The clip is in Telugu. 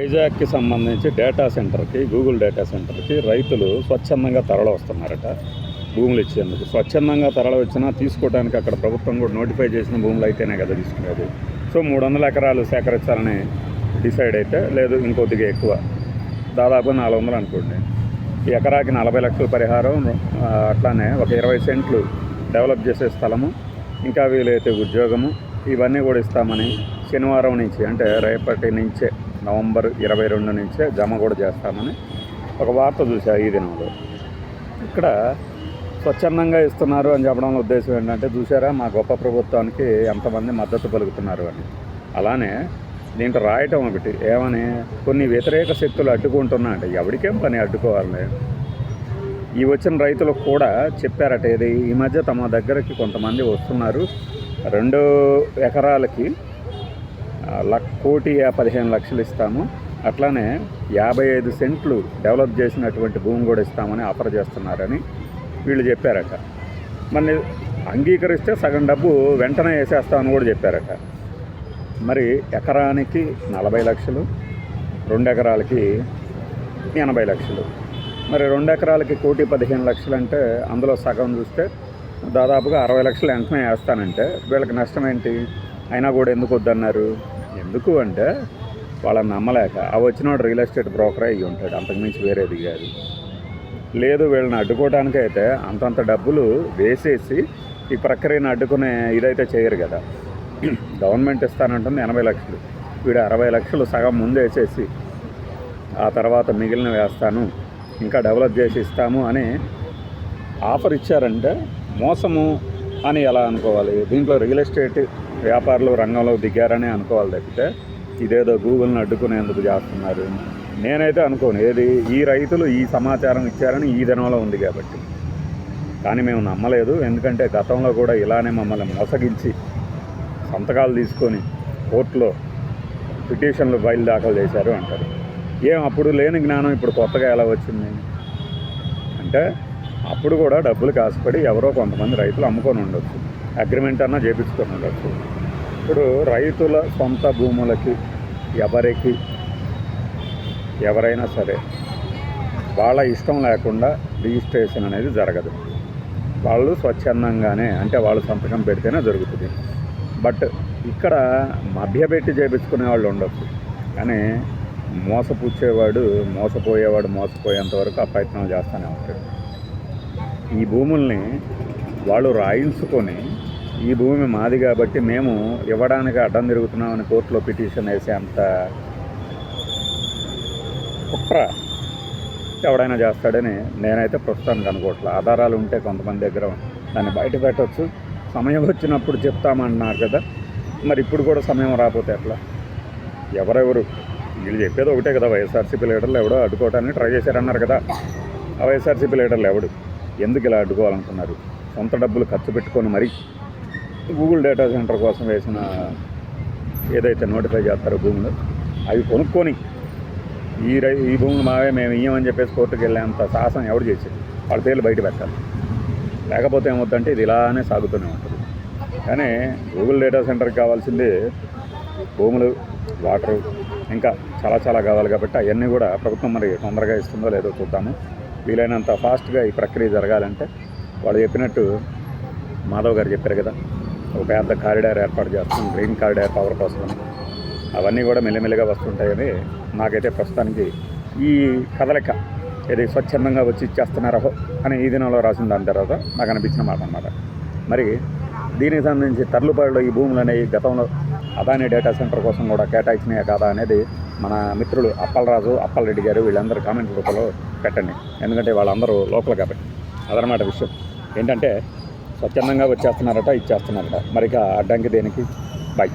వైజాగ్కి సంబంధించి డేటా సెంటర్కి గూగుల్ డేటా సెంటర్కి రైతులు స్వచ్ఛందంగా తరలి వస్తున్నారట. భూములు ఇచ్చేందుకు. స్వచ్ఛందంగా తరలి వచ్చినా తీసుకోవడానికి అక్కడ ప్రభుత్వం కూడా నోటిఫై చేసిన భూములు అయితేనే కదా తీసుకునేది. సో మూడు వందల ఎకరాలు సేకరించాలని డిసైడ్ అయితే లేదు ఇంకొద్దిగా ఎక్కువ. దాదాపు నాలుగు వందలు అనుకోండి. ఈ ఎకరాకి నలభై లక్షల పరిహారం అట్లానే ఒక ఇరవై సెంట్లు డెవలప్ చేసే స్థలము ఇంకా వీలైతే ఉద్యోగము ఇవన్నీ కూడా ఇస్తామని శనివారం నుంచి అంటే రేపటి నుంచే నవంబర్ ఇరవై రెండు నుంచే జమ కూడా చేస్తామని ఒక వార్త చూసా ఈ దినంలో. ఇక్కడ స్వచ్ఛందంగా ఇస్తున్నారు అని చెప్పడం ఉద్దేశం ఏంటంటే చూసారా మా గొప్ప ప్రభుత్వానికి ఎంతమంది మద్దతు పలుకుతున్నారు అని. అలానే దీంట్లో రాయటం ఒకటి ఏమని కొన్ని వ్యతిరేక శక్తులు అడ్డుకుంటున్నా అంటే ఎవరికేం పని అడ్డుకోవాలి ఈ వచ్చిన రైతులకు కూడా చెప్పారట ఇది ఈ మధ్య తమ దగ్గరికి కొంతమంది వస్తున్నారు. రెండు ఎకరాలకి కోటి పదిహేను లక్షలు ఇస్తాము. అట్లానే యాభై ఐదు సెంట్లు డెవలప్ చేసినటువంటి భూమి కూడా ఇస్తామని ఆఫర్ చేస్తున్నారని వీళ్ళు చెప్పారట. మరి అంగీకరిస్తే సగం డబ్బు వెంటనే వేసేస్తామని కూడా చెప్పారట. మరి ఎకరానికి నలభై లక్షలు రెండు ఎకరాలకి ఎనభై లక్షలు. మరి రెండు ఎకరాలకి కోటి పదిహేను లక్షలు అంటే అందులో సగం చూస్తే దాదాపుగా అరవై లక్షలు వెంటనే వేస్తానంటే వీళ్ళకి నష్టం ఏంటి? అయినా కూడా ఎందుకు వద్దన్నారు? ఎందుకు అంటే వాళ్ళని నమ్మలేక. ఆ వచ్చినోడు రియల్ ఎస్టేట్ బ్రోకరే అయ్యి ఉంటాడు. అంతకుమించి వేరేది కాదు. లేదు వీళ్ళని అడ్డుకోవడానికైతే అంతంత డబ్బులు వేసేసి ఈ ప్రక్రియను అడ్డుకునే ఇదైతే చేయరు కదా. గవర్నమెంట్ ఇస్తానంటుంది ఎనభై లక్షలు. వీడు అరవై లక్షలు సగం ముందేసేసి ఆ తర్వాత మిగిలిన వేస్తాను ఇంకా డెవలప్ చేసి ఇస్తాము అని ఆఫర్ ఇచ్చారంటే మోసము అని ఎలా అనుకోవాలి? దీంట్లో రియల్ ఎస్టేట్ వ్యాపారులు రంగంలో దిగారని అనుకోవాలి తప్పితే ఇదేదో గూగుల్ని అడ్డుకునేందుకు చేస్తున్నారు. నేనైతే అనుకోను ఏది ఈ రైతులు ఈ సమాచారం ఇచ్చారని ఈ దినంలో ఉంది కాబట్టి. కానీ మేము నమ్మలేదు ఎందుకంటే గతంలో కూడా ఇలానే మమ్మల్ని మోసగించి సంతకాలు తీసుకొని కోర్టులో పిటిషన్లు ఫైల్ దాఖలు చేశారు అంటారు. ఏం అప్పుడు లేని జ్ఞానం ఇప్పుడు కొత్తగా ఎలా వచ్చింది? అంటే అప్పుడు కూడా డబ్బులు కాసుపడి ఎవరో కొంతమంది రైతులు అమ్ముకొని ఉండొచ్చు. అగ్రిమెంట్ అన్నా చేపించుకొని ఉండొచ్చు ఇప్పుడు రైతుల సొంత భూములకి ఎవరికి ఎవరైనా సరే వాళ్ళ ఇష్టం లేకుండా రిజిస్ట్రేషన్ అనేది జరగదు. వాళ్ళు స్వచ్ఛందంగానే అంటే వాళ్ళు సంతకం పెడితేనే జరుగుతుంది. బట్ ఇక్కడ మభ్యపెట్టి చేపించుకునే వాళ్ళు ఉండొచ్చు. కానీ మోసపుచ్చేవాడు మోసపోయేవాడు మోసపోయేంత వరకు ఆ ప్రయత్నం చేస్తూనే ఉంటాడు. ఈ భూముల్ని వాళ్ళు రాయించుకొని ఈ భూమి మాది కాబట్టి మేము ఇవ్వడానికి అడ్డం తిరుగుతున్నామని కోర్టులో పిటిషన్ వేసే అంత కుట్ర ఎవడైనా చేస్తాడని నేనైతే ప్రస్తుతానికి అనుకోవట్లే ఆధారాలు ఉంటే కొంతమంది దగ్గర దాన్ని బయట పెట్టవచ్చు సమయం వచ్చినప్పుడు చెప్తామంటున్నారు కదా. మరి ఇప్పుడు కూడా సమయం రాకపోతే ఎట్లా? ఎవరెవరు? వీళ్ళు చెప్పేది ఒకటే కదా వైఎస్ఆర్సీపీ లీడర్లు ఎవడో అడ్డుకోవడానికి ట్రై చేశారన్నారు కదా. ఆ వైఎస్ఆర్సీపీ లీడర్లు ఎవడు? ఎందుకు ఇలా అడ్డుకోవాలనుకున్నారు? సొంత డబ్బులు ఖర్చు పెట్టుకొని మరీ గూగుల్ డేటా సెంటర్ కోసం వేసిన ఏదైతే నోటిఫై చేస్తారో భూములు అవి కొనుక్కొని ఈ రై ఈ భూములు మావే మేము ఇయ్యమని చెప్పేసి కోర్టుకు వెళ్ళేంత సాహసం ఎవరు చేసేది? వాళ్ళ పేర్లు బయట పెట్టాలి. లేకపోతే ఏమవుతుందంటే ఇది ఇలానే సాగుతూనే ఉంటుంది. కానీ గూగుల్ డేటా సెంటర్కి కావాల్సింది భూములు వాటరు ఇంకా చాలా చాలా కావాలి కాబట్టి అవన్నీ కూడా ప్రభుత్వం మరి తొందరగా ఇస్తుందో లేదో చూద్దాము. వీలైనంత ఫాస్ట్గా ఈ ప్రక్రియ జరగాలంటే వాళ్ళు చెప్పినట్టు మాధవ్ గారు చెప్పారు కదా ఒక పెద్ద కారిడార్ ఏర్పాటు చేస్తాం గ్రీన్ కారిడార్ పవర్ కోసం అవన్నీ కూడా మెల్లిమెల్లిగా వస్తుంటాయని నాకైతే ప్రస్తుతానికి ఈ కదలిక ఏది స్వచ్ఛందంగా వచ్చి ఇచ్చేస్తున్నారో అని ఈ దినంలో రాసిన దాని తర్వాత నాకు అనిపించిన మాట అన్నమాట. మరి దీనికి సంబంధించి తర్లుపాడులో ఈ భూములు అనేవి గతంలో అదాని డేటా సెంటర్ కోసం కూడా కేటాయించినాయా కాదా అనేది మన మిత్రులు అప్పలరాజు అప్పలరెడ్డి గారు వీళ్ళందరూ కామెంట్ రూపంలో పెట్టండి. ఎందుకంటే వాళ్ళందరూ లోకల్ కాబట్టి. అదనమాట విషయం. ఏంటంటే స్వచ్ఛందంగా వచ్చేస్తున్నారట ఇచ్చేస్తున్నారట. మరి అడ్డంకి దేనికి? బాయ్